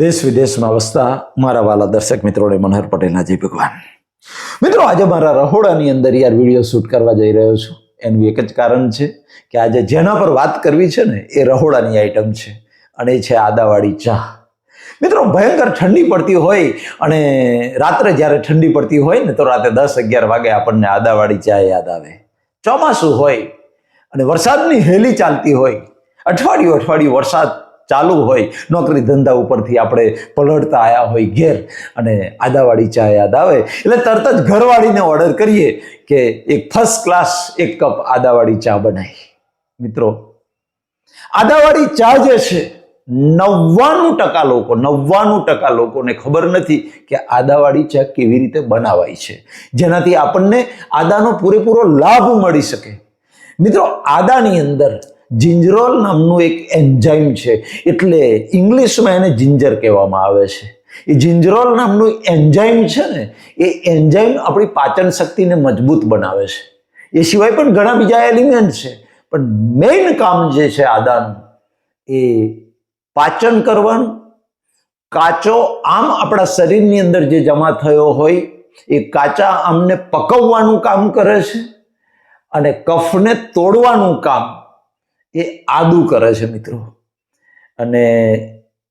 દેશ વિદેશમાં વસતા મારા વાલા દર્શક મિત્રોને મનહર પટેલના જય ભગવાન. મિત્રો, આજે મારા રહોડાની અંદર યાર વીડિયો શૂટ કરવા જઈ રહ્યો છું. એનું એક જ કારણ છે કે આજે જેના પર વાત કરવી છે ને, એ રહોડાની આઈટમ છે અને એ છે આદાવાળી ચા. મિત્રો, ભયંકર ઠંડી પડતી હોય અને રાત્રે જ્યારે ઠંડી પડતી હોય ને, તો રાતે દસ અગિયાર વાગે આપણને આદાવાળી ચા યાદ આવે. ચોમાસું હોય અને વરસાદની હેલી ચાલતી હોય, અઠવાડિયું અઠવાડિયું વરસાદ ચાલુ હોય. નોકરી ધંધા ઉપરથી આપણે પલળતા આવ્યા હોય ઘેર અને આદાવાળી ચા યાદ આવે. એટલે તરત જ ઘરવાળીને ઓર્ડર કરીએ કે એક ફર્સ્ટ ક્લાસ એક કપ આદાવાળી ચા બનાવી મિત્રો, આદાવાળી ચા જે છે, નવ્વાણું ટકા લોકો, નવ્વાણું ટકા લોકોને ખબર નથી કે આદાવાળી ચા કેવી રીતે બનાવાય છે. જેનાથી આપણને આદાનો પૂરેપૂરો લાભ મળી શકે. મિત્રો, આદાની અંદર જિંજરોલ નામનું એક એન્ઝાઇમ છે. એટલે ઇંગ્લિશમાં એને જિંજર કહેવામાં આવે છે. એ જિંજરોલ નામનું એન્ઝાઇમ છે ને, એ એન્ઝાઇમ આપણી પાચન શક્તિને મજબૂત બનાવે છે. એ સિવાય પણ ઘણા બીજા એલિમેન્ટ છે. પણ મેઇન કામ જે છે આદાનું, એ પાચન કરવાનું. કાચો આમ આપણા શરીરની અંદર જે જમા થયો હોય, એ કાચા આમને પકવવાનું કામ કરે છે અને કફને તોડવાનું કામ એ આદુ કરે છે મિત્રો. અને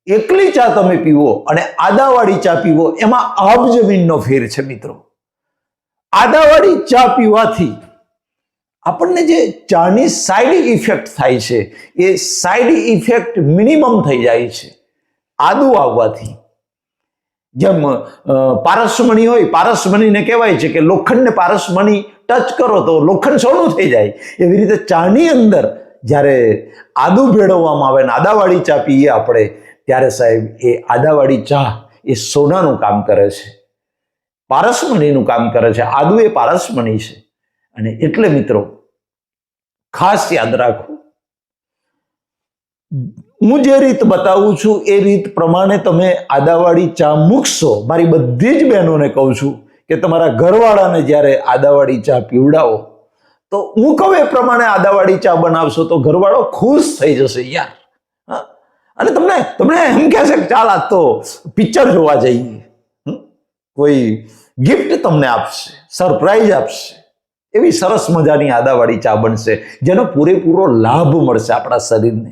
એકલી ચા તમે પીવો અને આદાવાળી ચા પીવો, એમાં આબ જમીનનો ફેર છે મિત્રો. આદાવાળી ચા પીવાથી આપણને જે ચાની સાઈડ ઇફેક્ટ થાય છે, એ સાઈડ ઇફેક્ટ મિનિમમ થઈ જાય છે. આદુ આવવાથી. જેમ પારસમણી હોય, પારસમણીને કહેવાય છે કે લોખંડને પારસમણી ટચ કરો તો લોખંડ સોનું થઈ જાય. એવી રીતે ચાની અંદર જ્યારે આદુ ભેળવવામાં આવે ને આદાવાળી ચા પીએ આપણે, ત્યારે સાહેબ એ આદાવાળી ચા એ સોનાનું કામ કરે છે. પારસમણીનું કામ કરે છે. આદુ એ પારસમણી છે. અને એટલે મિત્રો, ખાસ યાદ રાખો, હું જે રીત બતાવું છું એ રીત પ્રમાણે તમે આદાવાળી ચા મૂકશો. મારી બધી જ બહેનોને કહું છું કે તમારા ઘરવાળાને જ્યારે આદાવાળી ચા પીવડાવો તો હું કહું એ પ્રમાણે આદાવાળી ચા બનાવશો તો ઘરવાળો ખુશ થઈ જશે યાર. અને તમને તમને એમ કહેશે કે ચાલ આ તો પિક્ચર જોવા જઈએ? કોઈ ગિફ્ટ તમને આપશે સરપ્રાઈઝ આપશે. એવી સરસ મજાની આદાવાળી ચા બનશે, જેનો પૂરેપૂરો લાભ મળશે આપણા શરીરને.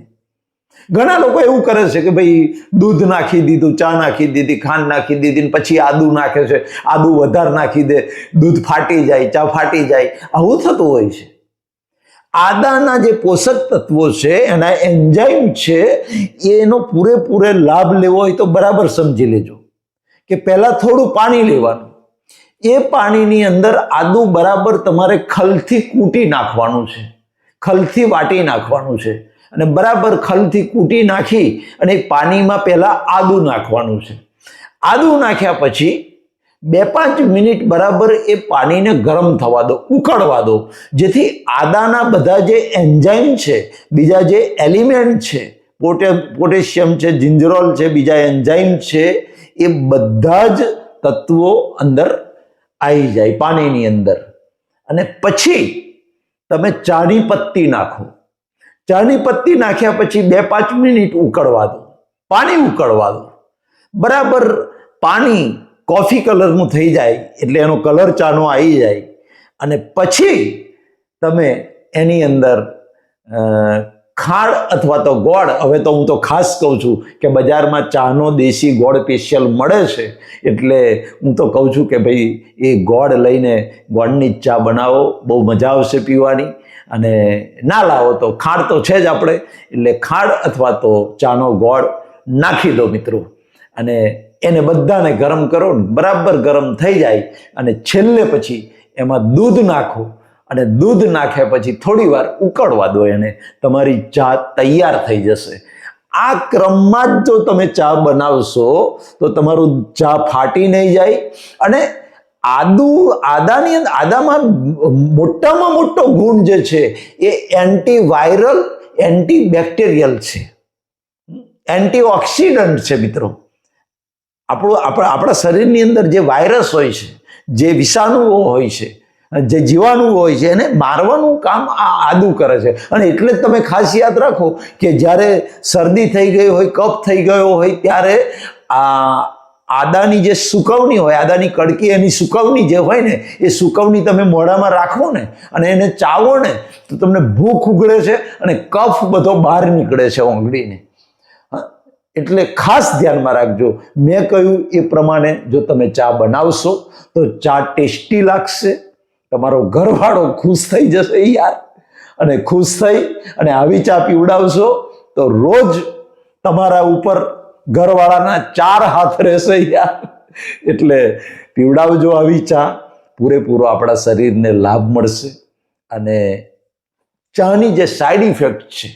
ઘણા લોકો એવું કરે છે કે ભાઈ દૂધ નાખી દીધું, ચા નાખી દીધી, ખાંડ નાખી દીધી પછી આદુ નાખે છે. આદુ વધારે નાખી દે, દૂધ ફાટી જાય, ચા ફાટી જાય. આવું થતું હોય છે. આદાના જે પોષક તત્વો છે, એના એન્ઝાઇમ છે, એનો પૂરેપૂરે લાભ લેવો હોય તો બરાબર સમજી લેજો. કે પહેલાં થોડું પાણી લેવાનું. એ પાણીની અંદર આદુ બરાબર તમારે ખલથી કૂટી નાખવાનું છે. ખલથી વાટી નાખવાનું છે. અને બરાબર ખલથી કૂટી નાખી અને પાણીમાં પહેલાં આદુ નાખવાનું છે. આદુ નાખ્યા પછી બે પાંચ મિનિટ બરાબર એ પાણીને ગરમ થવા દો, ઉકળવા દો. જેથી આદાના બધા જે એન્ઝાઇમ છે, બીજા જે એલિમેન્ટ છે, પોટે, પોટેશિયમ છે, જિંજરોલ છે, બીજા એન્ઝાઇમ છે, એ બધા જ તત્વો અંદર આવી જાય પાણીની અંદર. અને પછી તમે ચાની પત્તી નાખો. ચાની પત્તી નાખ્યા પછી બે પાંચ મિનિટ ઉકળવા દો. પાણી ઉકળવા દો. બરાબર પાણી કોફી કલરનું થઈ જાય એટલે એનો કલર ચાનો આવી જાય. અને પછી તમે એની અંદર ખાંડ અથવા તો ગોળ, હવે તો હું તો ખાસ કહું છું કે બજારમાં ચાનો દેશી ગોળ સ્પેશિયલ મળે છે, એટલે હું તો કહું છું કે ભાઈ એ ગોળ લઈને ગોળની ચા બનાવો, બહુ મજા આવશે પીવાની. અને ના લાવો તો ખાંડ તો છે જ આપણે. એટલે ખાંડ અથવા તો ચાનો ગોળ નાખી દો મિત્રો. અને એને બધાને ગરમ કરો, બરાબર ગરમ થઈ જાય અને છેલ્લે પછી એમાં દૂધ નાખો. અને દૂધ નાખ્યા પછી થોડી વાર ઉકળવા દો એને. તમારી ચા તૈયાર થઈ જશે. આ ક્રમમાં જ જો તમે ચા બનાવશો, તો તમારું ચા ફાટી નહીં જાય અને આદુ આદાની અંદર આદામાં મોટામાં મોટો ગુણ જે છે એ એન્ટીવાયરલ એન્ટીબેક્ટેરિયલ છે. એન્ટીઓક્સિડન્ટ છે મિત્રો. આપણું, આપણા આપણા શરીરની અંદર જે વાયરસ હોય છે, જે વિષાણુઓ હોય છે, જે જીવાણુઓ હોય છે, એને મારવાનું કામ આ આદુ કરે છે. અને એટલે જ તમે ખાસ યાદ રાખો કે જ્યારે શરદી થઈ ગઈ હોય, કફ થઈ ગયો હોય, ત્યારે આ આદાની જે સુકવણી હોય, આદાની કડકી એની સુકવણી જે હોય ને, એ સુકવણી તમે મોઢામાં રાખો ને, અને એને ચાવો ને તો તમને ભૂખ ઉગડે છે અને કફ બધો બહાર નીકળે છે ઓંગળીને એટલે ખાસ ધ્યાનમાં રાખજો. મેં કહ્યું એ પ્રમાણે જો તમે ચા બનાવશો, તો ચા ટેસ્ટી લાગશે. તમારો ઘરવાળો ખુશ થઈ જશે યાર. અને ખુશ થઈ અને આવી ચા પીવડાવશો, તો રોજ તમારા ઉપર ઘરવાળાના ચાર હાથ રહેશે યાર. એટલે પીવડાવજો આવી ચા. પૂરેપૂરો આપણા શરીરને લાભ મળશે. અને ચાની જે સાઈડ ઇફેક્ટ છે,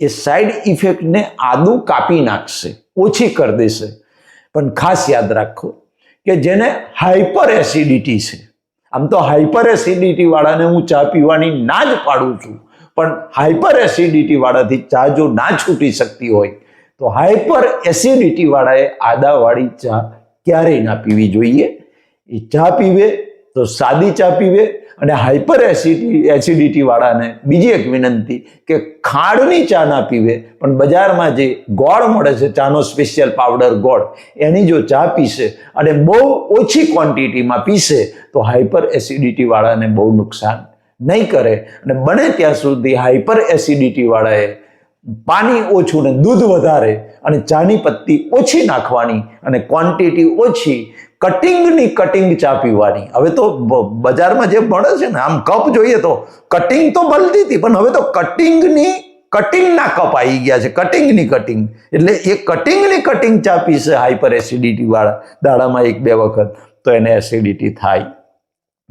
એ સાઈડ ઇફેક્ટને આદુ કાપી નાખશે. ઓછી કરી દેશે. પણ ખાસ યાદ રાખો કે જેને હાઈપર એસિડિટી છે, આમ તો હાઈપર એસિડિટી વાળાને હું ચા પીવાની ના જ પાડું છું, પણ હાઈપર એસિડિટી વાળાથી ચા જો ના છૂટી શકતી હોય તો હાઇપર એસિડિટી વાળાએ આદાવાળી ચા ક્યારેય ના પીવી જોઈએ. એ ચા પીવે તો સાદી ચા પીવે અને એસિડી એસિડિટી વાળાને બીજી એક વિનંતી કે ખાંડની ચા ના પીવે, પણ બજારમાં જે ગોળ મળે છે, ચાનો સ્પેશિયલ પાવડર ગોળ, એની જો ચા પીશે અને બહુ ઓછી ક્વોન્ટિટીમાં પીશે, તો હાઈપર એસિડિટી વાળાને બહુ નુકસાન નહીં કરે. અને બને ત્યાં સુધી હાઈપર એસિડિટી વાળાએ પાણી ઓછું ને દૂધ વધારે અને ચાની પત્તી ઓછી નાખવાની અને ક્વોન્ટિટી ઓછી કટિંગની કટિંગ ચા પીવાની. હવે તો બજારમાં જે મળે છે ને, આમ કપ જોઈએ તો કટિંગ તો મળતી હતી, પણ હવે તો કટિંગની કટિંગના કપ આવી ગયા છે કટિંગની કટિંગ એટલે એ કટિંગની કટિંગ ચા પીશે હાઈપર એસિડિટી વાળા દાડામાં એક બે વખત, તો એને એસિડિટી થાય.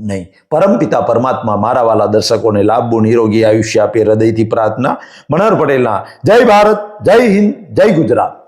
નહીં. પરમપિતા પરમાત્મા મારા વાલા દર્શકોને લાભવું નિરોગી આયુષ્ય આપે હૃદયથી પ્રાર્થના. મનોહર પટેલના, જય ભારત, જય હિન્દ, જય ગુજરાત.